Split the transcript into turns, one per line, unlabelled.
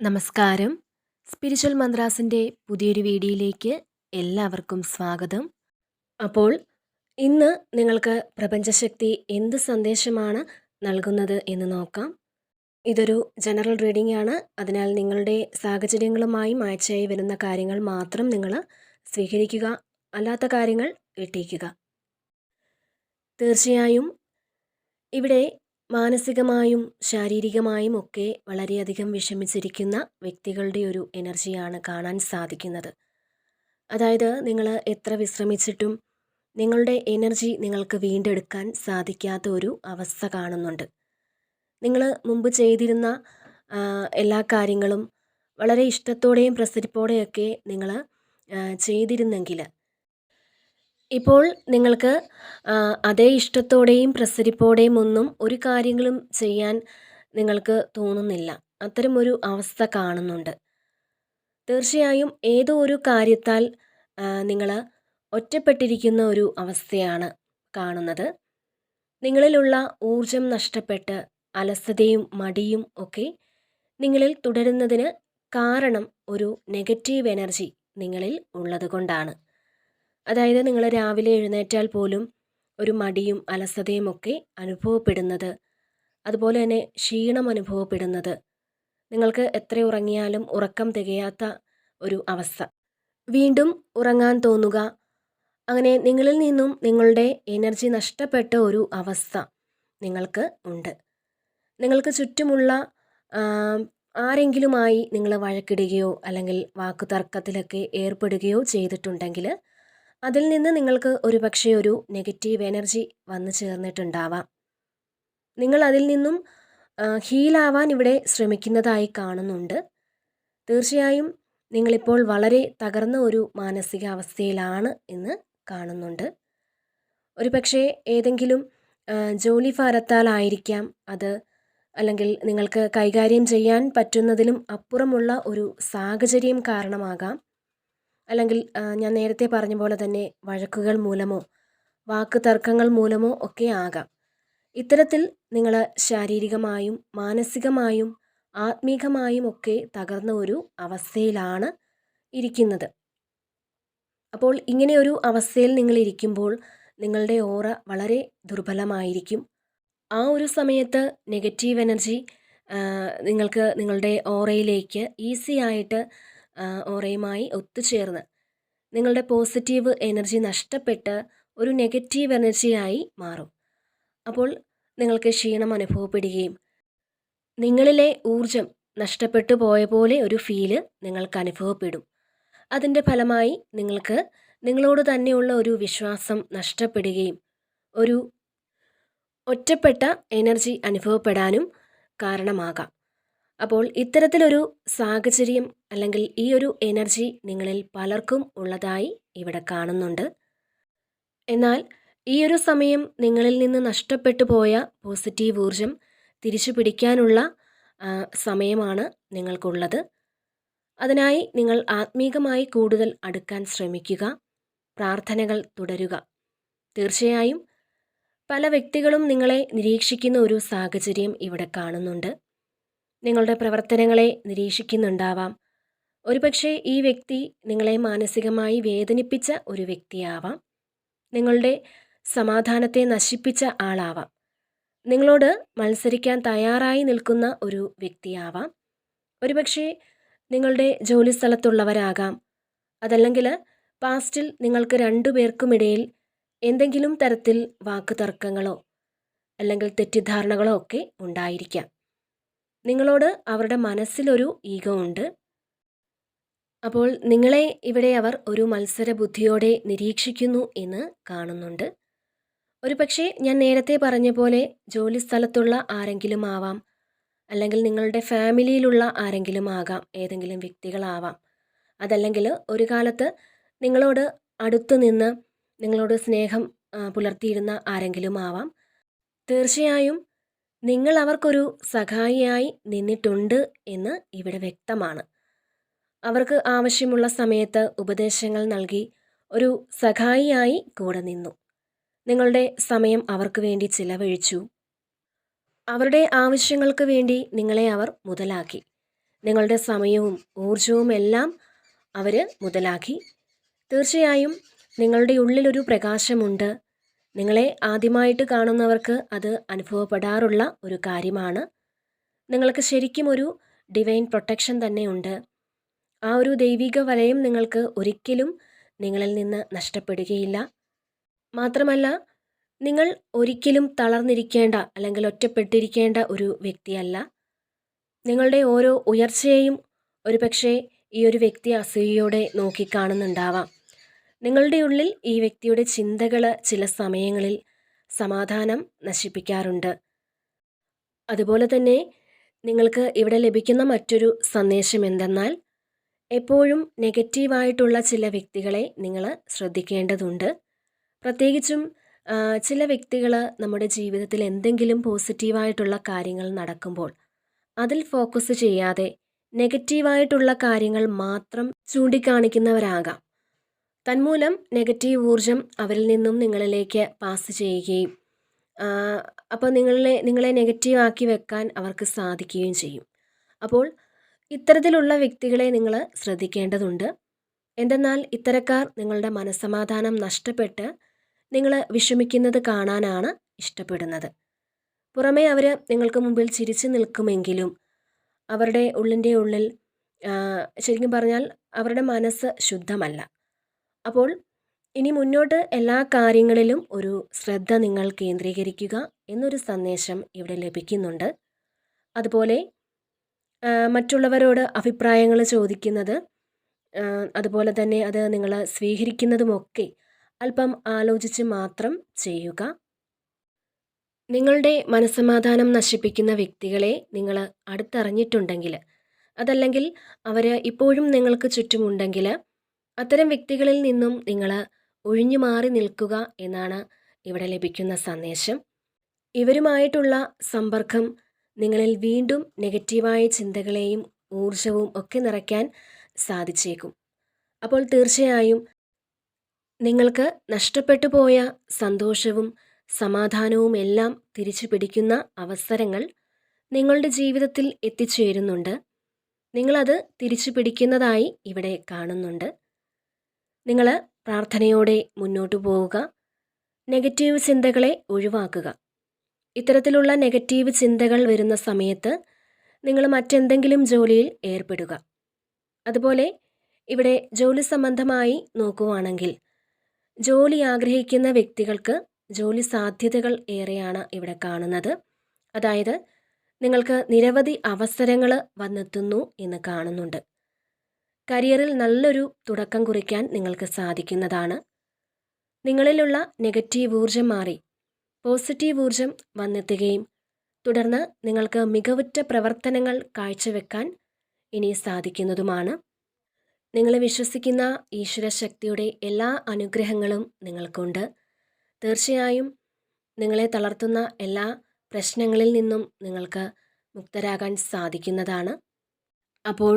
നമസ്കാരം. സ്പിരിച്വൽ മന്ത്രാസിന്റെ പുതിയൊരു വീഡിയോയിലേക്ക് എല്ലാവർക്കും സ്വാഗതം. അപ്പോൾ ഇന്ന് നിങ്ങൾക്ക് പ്രപഞ്ചശക്തി എന്ത് സന്ദേശമാണ് നൽകുന്നത് എന്ന് നോക്കാം. ഇതൊരു ജനറൽ റീഡിംഗ് ആണ്. അതിനാൽ നിങ്ങളുടെ സാഹചര്യങ്ങളുമായി മാച്ചായി വരുന്ന കാര്യങ്ങൾ മാത്രം നിങ്ങൾ സ്വീകരിക്കുക അല്ലാത്ത കാര്യങ്ങൾ വിട്ടേക്കുക തീർച്ചയായും ഇവിടെ മാനസികമായും ശാരീരികമായും ഒക്കെ വളരെയധികം വിഷമിച്ചിരിക്കുന്ന വ്യക്തികളുടെ ഒരു എനർജിയാണ് കാണാൻ സാധിക്കുന്നത്. അതായത് നിങ്ങൾ എത്ര വിശ്രമിച്ചിട്ടും നിങ്ങളുടെ എനർജി നിങ്ങൾക്ക് വീണ്ടെടുക്കാൻ സാധിക്കാത്ത ഒരു അവസ്ഥ കാണുന്നുണ്ട്. നിങ്ങൾ മുമ്പ് ചെയ്തിരുന്ന എല്ലാ കാര്യങ്ങളും വളരെ ഇഷ്ടത്തോടെയും പ്രസരിപ്പോടെയൊക്കെ നിങ്ങൾ ചെയ്തിരുന്നെങ്കിൽ ഇപ്പോൾ നിങ്ങൾക്ക് അതേ ഇഷ്ടത്തോടെയും പ്രസരിപ്പോടെയും ഒന്നും ഒരു കാര്യങ്ങളും ചെയ്യാൻ നിങ്ങൾക്ക് തോന്നുന്നില്ല. അത്തരമൊരു അവസ്ഥ കാണുന്നുണ്ട്. തീർച്ചയായും ഏതോ ഒരു കാര്യത്താൽ നിങ്ങൾ ഒറ്റപ്പെട്ടിരിക്കുന്ന ഒരു അവസ്ഥയാണ് കാണുന്നത്. നിങ്ങളിലുള്ള ഊർജം നഷ്ടപ്പെട്ട് അലസതയും മടിയും ഒക്കെ നിങ്ങളിൽ തുടരുന്നതിന് കാരണം ഒരു നെഗറ്റീവ് എനർജി നിങ്ങളിൽ ഉള്ളതുകൊണ്ടാണ്. അതായത് നിങ്ങൾ രാവിലെ എഴുന്നേറ്റാൽ പോലും ഒരു മടിയും അലസതയും ഒക്കെ അനുഭവപ്പെടുന്നത്. അതുപോലെ തന്നെ ക്ഷീണം അനുഭവപ്പെടുന്നത്. നിങ്ങൾക്ക് എത്ര ഉറങ്ങിയാലും ഉറക്കം തികയാത്ത ഒരു അവസ്ഥ. വീണ്ടും ഉറങ്ങാൻ തോന്നുക. അങ്ങനെ നിങ്ങളിൽ നിന്നും നിങ്ങളുടെ എനർജി നഷ്ടപ്പെട്ട ഒരു അവസ്ഥ നിങ്ങൾക്ക് ഉണ്ട്. നിങ്ങൾക്ക് ചുറ്റുമുള്ള ആരെങ്കിലുമായി നിങ്ങൾ വഴക്കിടുകയോ അല്ലെങ്കിൽ വാക്കുതർക്കത്തിലൊക്കെ ഏർപ്പെടുകയോ ചെയ്തിട്ടുണ്ടെങ്കിൽ അതിൽ നിന്ന് നിങ്ങൾക്ക് ഒരുപക്ഷെ ഒരു നെഗറ്റീവ് എനർജി വന്നു ചേർന്നിട്ടുണ്ടാവാം. നിങ്ങൾ അതിൽ നിന്നും ഹീലാവാൻ ഇവിടെ ശ്രമിക്കുന്നതായി കാണുന്നുണ്ട്. തീർച്ചയായും നിങ്ങളിപ്പോൾ വളരെ തകർന്ന ഒരു മാനസികാവസ്ഥയിലാണ് എന്ന് കാണുന്നുണ്ട്. ഒരു പക്ഷേ ഏതെങ്കിലും ജോലി ഭാരത്താലായിരിക്കാം അത് അല്ലെങ്കിൽ നിങ്ങൾക്ക് കൈകാര്യം ചെയ്യാൻ പറ്റുന്നതിലും അപ്പുറമുള്ള ഒരു സാഹചര്യം കാരണമാകാം. അല്ലെങ്കിൽ ഞാൻ നേരത്തെ പറഞ്ഞ പോലെ തന്നെ വഴക്കുകൾ മൂലമോ വാക്ക് തർക്കങ്ങൾ മൂലമോ ഒക്കെ ആകാം. ഇത്തരത്തിൽ നിങ്ങൾ ശാരീരികമായും മാനസികമായും ആത്മീകമായും ഒക്കെ തകർന്ന ഒരു അവസ്ഥയിലാണ് ഇരിക്കുന്നത്. അപ്പോൾ ഇങ്ങനെ ഒരു അവസ്ഥയിൽ നിങ്ങൾ ഇരിക്കുമ്പോൾ നിങ്ങളുടെ ഓറ വളരെ ദുർബലമായിരിക്കും. ആ ഒരു സമയത്ത് നെഗറ്റീവ് എനർജി നിങ്ങൾക്ക് നിങ്ങളുടെ ഓറയിലേക്ക് ഈസി ആയിട്ട് ഓറയുമായി ഒത്തുചേർന്ന്. നിങ്ങളുടെ പോസിറ്റീവ് എനർജി നഷ്ടപ്പെട്ട് ഒരു നെഗറ്റീവ് എനർജിയായി മാറും. അപ്പോൾ നിങ്ങൾക്ക് ക്ഷീണം അനുഭവപ്പെടുകയും നിങ്ങളിലെ ഊർജം നഷ്ടപ്പെട്ടു പോയ പോലെ ഒരു ഫീൽ നിങ്ങൾക്ക് അനുഭവപ്പെടും. അതിന്റെ ഫലമായി നിങ്ങൾക്ക് നിങ്ങളോട് തന്നെയുള്ള ഒരു വിശ്വാസം നഷ്ടപ്പെടുകയും ഒരു ഒറ്റപ്പെട്ട എനർജി അനുഭവപ്പെടാനും കാരണമാകാം. അപ്പോൾ ഇത്തരത്തിലൊരു സാഹചര്യം അല്ലെങ്കിൽ ഈ ഒരു എനർജി നിങ്ങളിൽ പലർക്കും ഉള്ളതായി ഇവിടെ കാണുന്നുണ്ട്. എന്നാൽ ഈ ഒരു സമയം നിങ്ങളിൽ നിന്ന് നഷ്ടപ്പെട്ടു പോയ പോസിറ്റീവ് ഊർജം തിരിച്ചു പിടിക്കാനുള്ള സമയമാണ് നിങ്ങൾക്കുള്ളത്. അതിനായി നിങ്ങൾ ആത്മീകമായി കൂടുതൽ അടുക്കാൻ ശ്രമിക്കുക പ്രാർത്ഥനകൾ തുടരുക. തീർച്ചയായും പല വ്യക്തികളും നിങ്ങളെ നിരീക്ഷിക്കുന്ന ഒരു സാഹചര്യം ഇവിടെ കാണുന്നുണ്ട്. നിങ്ങളുടെ പ്രവർത്തനങ്ങളെ നിരീക്ഷിക്കുന്നുണ്ടാവാം. ഒരുപക്ഷെ ഈ വ്യക്തി നിങ്ങളെ മാനസികമായി വേദനിപ്പിച്ച ഒരു വ്യക്തിയാവാം. നിങ്ങളുടെ സമാധാനത്തെ നശിപ്പിച്ച ആളാവാം. നിങ്ങളോട് മത്സരിക്കാൻ തയ്യാറായി നിൽക്കുന്ന ഒരു വ്യക്തിയാവാം. ഒരുപക്ഷെ നിങ്ങളുടെ ജോലി സ്ഥലത്തുള്ളവരാകാം അതല്ലെങ്കിൽ പാസ്റ്റിൽ നിങ്ങൾക്ക് രണ്ടു പേർക്കുമിടയിൽ എന്തെങ്കിലും തരത്തിൽ വാക്കുതർക്കങ്ങളോ അല്ലെങ്കിൽ തെറ്റിദ്ധാരണകളോ ഒക്കെ ഉണ്ടായിരിക്കാം. നിങ്ങളോട് അവരുടെ മനസ്സിലൊരു ഈഗോ ഉണ്ട്. അപ്പോൾ നിങ്ങളെ ഇവിടെ അവർ ഒരു മത്സര ബുദ്ധിയോടെ നിരീക്ഷിക്കുന്നു എന്ന് കാണുന്നുണ്ട്. ഒരു പക്ഷേ ഞാൻ നേരത്തെ പറഞ്ഞ പോലെ ജോലി സ്ഥലത്തുള്ള ആരെങ്കിലും ആവാം അല്ലെങ്കിൽ നിങ്ങളുടെ ഫാമിലിയിലുള്ള ആരെങ്കിലും ആകാം ഏതെങ്കിലും വ്യക്തികളാവാം. അതല്ലെങ്കിൽ ഒരു കാലത്ത് നിങ്ങളോട് അടുത്ത് നിന്ന് നിങ്ങളോട് സ്നേഹം പുലർത്തിയിരുന്ന ആരെങ്കിലും ആവാം. തീർച്ചയായും നിങ്ങൾ അവർക്കൊരു സഹായിയായി നിന്നിട്ടുണ്ട് എന്ന് ഇവിടെ വ്യക്തമാണ്. അവർക്ക് ആവശ്യമുള്ള സമയത്ത് ഉപദേശങ്ങൾ നൽകി ഒരു സഹായിയായി കൂടെ നിന്നു. നിങ്ങളുടെ സമയം അവർക്ക് വേണ്ടി ചിലവഴിച്ചു. അവരുടെ ആവശ്യങ്ങൾക്ക് വേണ്ടി നിങ്ങളെ അവർ മുതലാക്കി. നിങ്ങളുടെ സമയവും ഊർജവും എല്ലാം അവർ മുതലാക്കി. തീർച്ചയായും നിങ്ങളുടെ ഉള്ളിലൊരു പ്രകാശമുണ്ട്. നിങ്ങളെ ആദ്യമായിട്ട് കാണുന്നവർക്ക് അത് അനുഭവപ്പെടാറുള്ള ഒരു കാര്യമാണ്. നിങ്ങൾക്ക് ശരിക്കും ഒരു ഡിവൈൻ പ്രൊട്ടക്ഷൻ തന്നെയുണ്ട് ആ ഒരു ദൈവിക വലയം നിങ്ങൾക്ക് ഒരിക്കലും നിങ്ങളിൽ നിന്ന് നഷ്ടപ്പെടുകയില്ല. മാത്രമല്ല നിങ്ങൾ ഒരിക്കലും തളർന്നിരിക്കേണ്ട അല്ലെങ്കിൽ ഒറ്റപ്പെട്ടിരിക്കേണ്ട ഒരു വ്യക്തിയല്ല. നിങ്ങളുടെ ഓരോ ഉയർച്ചയെയും ഒരുപക്ഷെ ഈ ഒരു വ്യക്തി അസൂയയോടെ നോക്കിക്കാണുന്നുണ്ടാവാം. നിങ്ങളുടെ ഉള്ളിൽ ഈ വ്യക്തിയുടെ ചിന്തകൾ ചില സമയങ്ങളിൽ സമാധാനം നശിപ്പിക്കാറുണ്ട്. അതുപോലെ തന്നെ നിങ്ങൾക്ക് ഇവിടെ ലഭിക്കുന്ന മറ്റൊരു സന്ദേശം എന്തെന്നാൽ എപ്പോഴും നെഗറ്റീവായിട്ടുള്ള ചില വ്യക്തികളെ നിങ്ങൾ ശ്രദ്ധിക്കേണ്ടതുണ്ട്. പ്രത്യേകിച്ചും ചില വ്യക്തികൾ നമ്മുടെ ജീവിതത്തിൽ എന്തെങ്കിലും പോസിറ്റീവായിട്ടുള്ള കാര്യങ്ങൾ നടക്കുമ്പോൾ അതിൽ ഫോക്കസ് ചെയ്യാതെ നെഗറ്റീവായിട്ടുള്ള കാര്യങ്ങൾ മാത്രം ചൂണ്ടിക്കാണിക്കുന്നവരാകാം. തന്മൂലം നെഗറ്റീവ് ഊർജം അവരിൽ നിന്നും നിങ്ങളിലേക്ക് പാസ് ചെയ്യുകയും അപ്പോൾ നിങ്ങളെ നിങ്ങളെ നെഗറ്റീവ് ആക്കി വെക്കാൻ അവർക്ക് സാധിക്കുകയും ചെയ്യും. അപ്പോൾ ഇത്തരത്തിലുള്ള വ്യക്തികളെ നിങ്ങൾ ശ്രദ്ധിക്കേണ്ടതുണ്ട്. എന്തെന്നാൽ ഇത്തരക്കാർ നിങ്ങളുടെ മനസ്സമാധാനം നഷ്ടപ്പെട്ട് നിങ്ങൾ വിഷമിക്കുന്നത് കാണാനാണ് ഇഷ്ടപ്പെടുന്നത്. പുറമേ അവർ നിങ്ങൾക്ക് മുമ്പിൽ ചിരിച്ചു നിൽക്കുമെങ്കിലും അവരുടെ ഉള്ളിന്റെ ഉള്ളിൽ ശരിക്കും പറഞ്ഞാൽ അവരുടെ മനസ്സ് ശുദ്ധമല്ല. അപ്പോൾ ഇനി മുന്നോട്ട് എല്ലാ കാര്യങ്ങളിലും ഒരു ശ്രദ്ധ നിങ്ങൾ കേന്ദ്രീകരിക്കുക എന്നൊരു സന്ദേശം ഇവിടെ ലഭിക്കുന്നുണ്ട്. അതുപോലെ മറ്റുള്ളവരോട് അഭിപ്രായങ്ങൾ ചോദിക്കുന്നത് അതുപോലെ തന്നെ അത് നിങ്ങൾ സ്വീകരിക്കുന്നതുമൊക്കെ അല്പം ആലോചിച്ച് മാത്രം ചെയ്യുക. നിങ്ങളുടെ മനസ്സമാധാനം നശിപ്പിക്കുന്ന വ്യക്തികളെ നിങ്ങൾ അടുത്തറിഞ്ഞിട്ടുണ്ടെങ്കിൽ അതല്ലെങ്കിൽ അവർ ഇപ്പോഴും നിങ്ങൾക്ക് ചുറ്റുമുണ്ടെങ്കിൽ അത്തരം വ്യക്തികളിൽ നിന്നും നിങ്ങൾ ഒഴിഞ്ഞു മാറി നിൽക്കുക എന്നാണ് ഇവിടെ ലഭിക്കുന്ന സന്ദേശം. ഇവരുമായിട്ടുള്ള സമ്പർക്കം നിങ്ങളിൽ വീണ്ടും നെഗറ്റീവായ ചിന്തകളെയും ഊർജവും ഒക്കെ നിറയ്ക്കാൻ സാധിച്ചേക്കും. അപ്പോൾ തീർച്ചയായും നിങ്ങൾക്ക് നഷ്ടപ്പെട്ടു പോയ സന്തോഷവും സമാധാനവും എല്ലാം തിരിച്ചു പിടിക്കുന്ന അവസരങ്ങൾ നിങ്ങളുടെ ജീവിതത്തിൽ എത്തിച്ചേരുന്നുണ്ട്. നിങ്ങളത് തിരിച്ചു പിടിക്കുന്നതായി ഇവിടെ കാണുന്നുണ്ട്. നിങ്ങൾ പ്രാർത്ഥനയോടെ മുന്നോട്ടു പോവുക. നെഗറ്റീവ് ചിന്തകളെ ഒഴിവാക്കുക. ഇത്തരത്തിലുള്ള നെഗറ്റീവ് ചിന്തകൾ വരുന്ന സമയത്ത് നിങ്ങൾ മറ്റെന്തെങ്കിലും ജോലിയിൽ ഏർപ്പെടുക. അതുപോലെ ഇവിടെ ജോലി സംബന്ധമായി നോക്കുവാണെങ്കിൽ ജോലി ആഗ്രഹിക്കുന്ന വ്യക്തികൾക്ക് ജോലി സാധ്യതകൾ ഏറെയാണ് ഇവിടെ കാണുന്നത്. അതായത് നിങ്ങൾക്ക് നിരവധി അവസരങ്ങൾ വന്നെത്തുന്നു എന്ന് കാണുന്നുണ്ട്. കരിയറിൽ നല്ലൊരു തുടക്കം കുറിക്കാൻ നിങ്ങൾക്ക് സാധിക്കുന്നതാണ്. നിങ്ങളിലുള്ള നെഗറ്റീവ് ഊർജം മാറി പോസിറ്റീവ് ഊർജം വന്നെത്തുകയും തുടർന്ന് നിങ്ങൾക്ക് മികവുറ്റ പ്രവർത്തനങ്ങൾ കാഴ്ചവെക്കാൻ ഇനി സാധിക്കുന്നതുമാണ്. നിങ്ങൾ വിശ്വസിക്കുന്ന ഈശ്വരശക്തിയുടെ എല്ലാ അനുഗ്രഹങ്ങളും നിങ്ങൾക്കുണ്ട്. തീർച്ചയായും നിങ്ങളെ തളർത്തുന്ന എല്ലാ പ്രശ്നങ്ങളിൽ നിന്നും നിങ്ങൾക്ക് മുക്തരാകാൻ സാധിക്കുന്നതാണ്. അപ്പോൾ